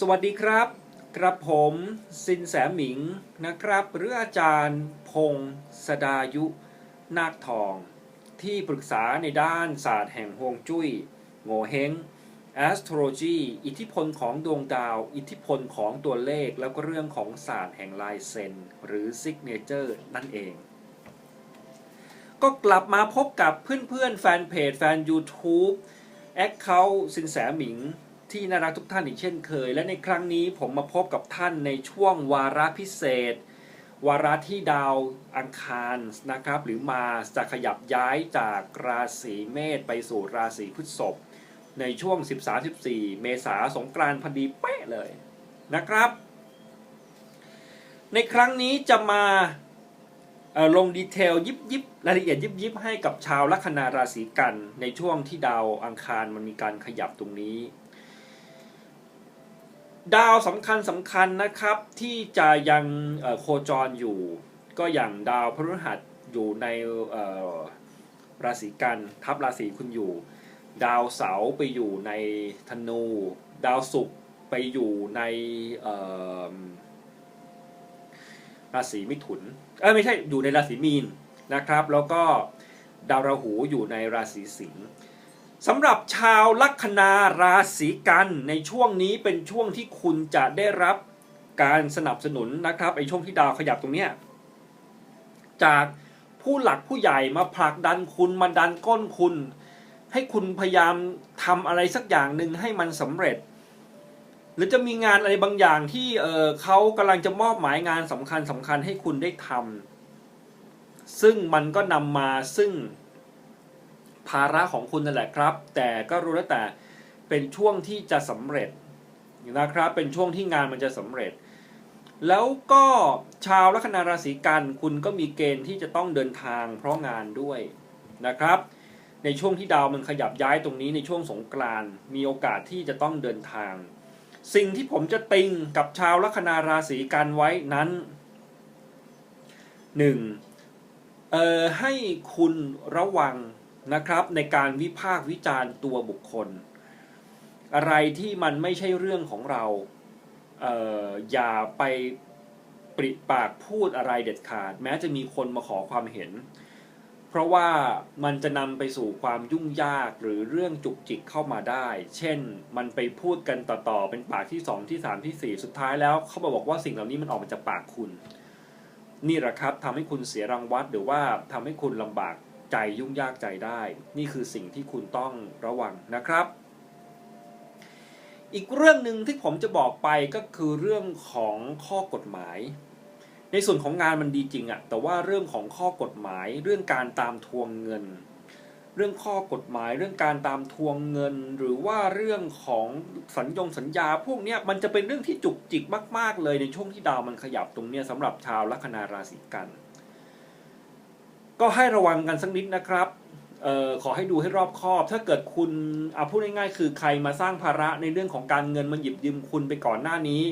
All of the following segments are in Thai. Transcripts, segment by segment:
สวัสดีครับ กระผมสินแสหมิงนะครับ หรืออาจารย์พงศดายุ นาคทอง ที่ปรึกษาในด้านศาสตร์แห่งฮวงจุ้ยโงเฮง astrology อิทธิพลของดวงดาว อิทธิพลของตัวเลขแล้วก็เรื่องของศาสตร์แห่งลายเซนหรือ signature นั่นเอง ก็กลับมาพบกับเพื่อนๆแฟนเพจแฟน YouTube แอคเคาท์สินแสหมิง ที่น่ารักทุกท่านอีกเช่นเคย และในครั้งนี้ผมมาพบกับท่านในช่วงวาระพิเศษ วาระที่ดาวอังคารนะครับ หรือมาจะขยับย้ายจากราศีเมษไปสู่ราศีพฤษภในช่วง 13-14 เมษาสงกรานพอดีเป๊ะเลยนะครับ ในครั้งนี้จะมาลงดีเทลยิบยิบรายละเอียดยิบยิบให้กับชาวลัคนาราศีกัน ในช่วงที่ดาวอังคารมันมีการขยับตรงนี้ ดาวสำคัญสำคัญนะครับที่จะยังโคจรอยู่ ก็อย่างดาวพฤหัสอยู่ในราศีกันทับราศีคุณอยู่ ดาวเสาร์ไปอยู่ในธนู ดาวศุกร์ไปอยู่ในราศีมิถุนเอ้ยไม่ใช่อยู่ในราศีมีนนะครับ แล้วก็ดาวราหูอยู่ในราศีสิงห์ สำหรับชาวลัคนาราศีกันในช่วงนี้เป็นช่วงที่คุณจะได้รับการสนับสนุนนะครับไอช่วงที่ดาวขยับตรงเนี้ยจากผู้หลักผู้ใหญ่มาผลักดันคุณมาดันก้นคุณ ให้คุณพยายามทำอะไรสักอย่างหนึ่งให้มันสำเร็จ หรือจะมีงานอะไรบางอย่างที่เออเขากำลังจะมอบหมายงานสำคัญสำคัญให้คุณได้ทำซึ่งมันก็นำมาซึ่ง ภาระของคุณนั่นแหละครับ แต่ก็รู้แล้วแต่เป็นช่วงที่จะสำเร็จนะครับ เป็นช่วงที่งานมันจะสำเร็จ แล้วก็ชาวลัคนาราศีกันคุณก็มีเกณฑ์ที่จะต้องเดินทางเพราะงานด้วยนะครับ ในช่วงที่ดาวมันขยับย้ายตรงนี้ในช่วงสงกรานมีโอกาสที่จะต้องเดินทาง สิ่งที่ผมจะติงกับชาวลัคนาราศีกันไว้นั้นหนึ่งเอ่อให้คุณระวัง นะครับ ในการวิพากษ์วิจารณ์ตัวบุคคล อะไรที่มันไม่ใช่เรื่องของเราเอออย่าไปปริปากพูดอะไรเด็ดขาด แม้จะมีคนมาขอความเห็น เพราะว่ามันจะนำไปสู่ความยุ่งยากหรือเรื่องจุกจิกเข้ามาได้ เช่นมันไปพูดกันต่อๆเป็นปากที่สองที่สามที่สี่สุดท้ายแล้วเขามาบอกว่าสิ่งเหล่านี้มันออกมาจากปากคุณ นี่แหละครับทำให้คุณเสียรังวัดหรือว่าทำให้คุณลำบาก ใจยุ่งยากใจได้ นี่คือสิ่งที่คุณต้องระวังนะครับ อีกเรื่องหนึ่งที่ผมจะบอกไปก็คือเรื่องของข้อกฎหมาย ในส่วนของงานมันดีจริงอะแต่ว่าเรื่องของข้อกฎหมาย เรื่องการตามทวงเงิน เรื่องข้อกฎหมาย เรื่องการตามทวงเงิน หรือว่าเรื่องของสัญญงสัญญา พวกนี้มันจะเป็นเรื่องที่จุกจิกมาก ๆ เลยในช่วงที่ดาวมันขยับตรงเนี้ยสำหรับชาวลัคนาราศีกัน ก็ให้ระวังกันสักนิดนะครับออขอให้ดูให้รอบคอบ ถ้าเกิดคุณเอาพูดง่ายๆคือใครมาสร้างภาระในเรื่องของการเงินมันหยิบยืมคุณไปก่อนหน้านี้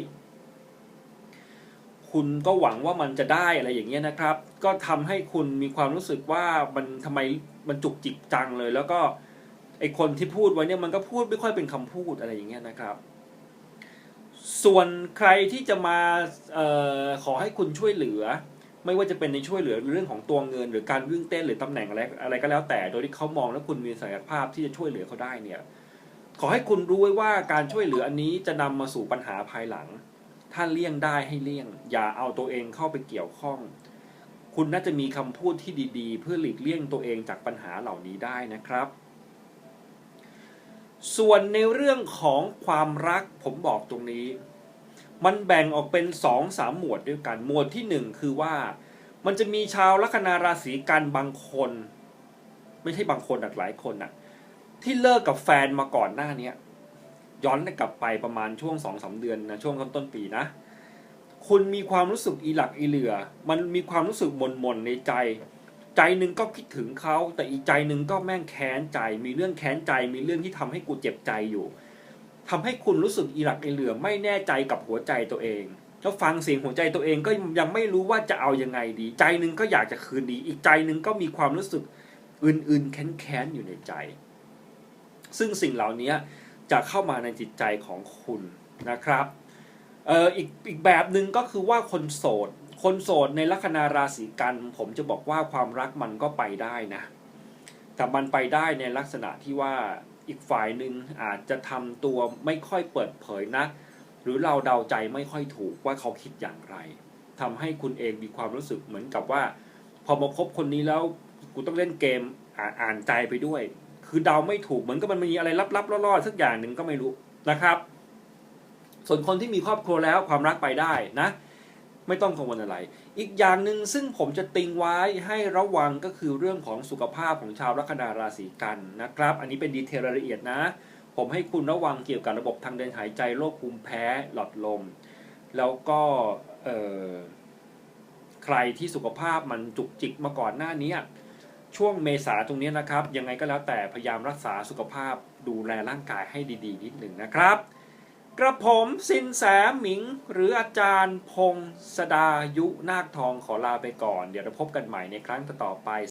คุณก็หวังว่ามันจะได้อะไรอย่างเงี้ยนะครับ ก็ทำให้คุณมีความรู้สึกว่ามันทำไมมันจุกจิกจังเลย แล้วก็ไอคนที่พูดไว้เนี่ยมันก็พูดไม่ค่อยเป็นคำพูดอะไรอย่างเงี้ยนะครับ ส่วนใครที่จะมาออขอให้คุณช่วยเหลือ ไม่ว่าจะเป็นในช่วยเหลือเรื่องของตัวเงิน หรือการวิ่งเต้นหรือตำแหน่งอะไรอะไรก็แล้วแต่ โดยที่เขามองแล้วคุณมีศักยภาพที่จะช่วยเหลือเขาได้เนี่ย ขอให้คุณรู้ไว้ว่าการช่วยเหลืออันนี้จะนำมาสู่ปัญหาภายหลัง ถ้าเลี่ยงได้ให้เลี่ยง อย่าเอาตัวเองเข้าไปเกี่ยวข้อง คุณน่าจะมีคำพูดที่ดีๆ เพื่อหลีกเลี่ยงตัวเองจากปัญหาเหล่านี้ได้นะครับส่วนในเรื่องของความรักผมบอกตรงนี้ มันแบ่งออกเป็นสองสามหมวดด้วยกัน หมวดที่หนึ่งคือว่า มันจะมีชาวลัคนาราศีกันบางคน ไม่ใช่บางคนหลายคนน่ะที่เลิกกับแฟนมาก่อนหน้าเนี้ยย้อนกลับไปประมาณช่วงสองสาเดือนนะช่วงต้นต้นปีนะ คุณมีความรู้สึกอีหลักอีเหลือ มันมีความรู้สึกหม่นหม่นในใจ ใจหนึ่งก็คิดถึงเขาแต่อีกใจหนึ่งก็แม่งแค้นใจ มีเรื่องแค้นใจ มีเรื่องที่ทำให้กูเจ็บใจอยู่ ทำให้คุณรู้สึกอีหลักอีเหลือไม่แน่ใจกับหัวใจตัวเองแล้วฟังเสียงหัวใจตัวเองก็ยังไม่รู้ว่าจะเอายังไงดี ใจหนึ่งก็อยากจะคืนดี อีกใจหนึ่งก็มีความรู้สึกอื่นๆ แค้นๆอยู่ในใจ ซึ่งสิ่งเหล่านี้จะเข้ามาในจิตใจของคุณนะครับเอ่ออีกอีกแบบหนึ่งก็คือว่าคนโสด คนโสดในลัคนาราศีกันผมจะบอกว่าความรักมันก็ไปได้นะ แต่มันไปได้ในลักษณะที่ว่า อีกฝ่ายหนึ่งอาจจะทำตัวไม่ค่อยเปิดเผยนัก หรือเราเดาใจไม่ค่อยถูกว่าเขาคิดอย่างไรทำให้คุณเองมีความรู้สึกเหมือนกับว่า พอมาคบคนนี้แล้วกูต้องเล่นเกมอ่านอ่านใจไปด้วย คือเดาไม่ถูกเหมือนกับมันมีอะไรลับๆล่อๆสักอย่างหนึ่งก็ไม่รู้นะครับ ส่วนคนที่มีครอบครัวแล้วความรักไปได้นะ ไม่ต้องกังวลอะไร อีกอย่างหนึ่งซึ่งผมจะติงไว้ให้ระวังก็คือเรื่องของสุขภาพของชาวลัคนาราศีกันนะครับ อันนี้เป็นดีเทลรายละเอียดนะ ผมให้คุณระวังเกี่ยวกับระบบทางเดินหายใจโรคภูมิแพ้หลอดลม แล้วก็ใครที่สุขภาพมันจุกจิกมาก่อนหน้านี้ช่วงเมษาตรงนี้นะครับ ยังไงก็แล้วแต่พยายามรักษาสุขภาพดูแลร่างกายให้ดี ๆ นิดหนึ่งนะครับ กระผมสินแสหมิง หรืออาจารย์พงศดายุนาคทองขอลาไปก่อน เดี๋ยวเราพบกันใหม่ในครั้งต่อไป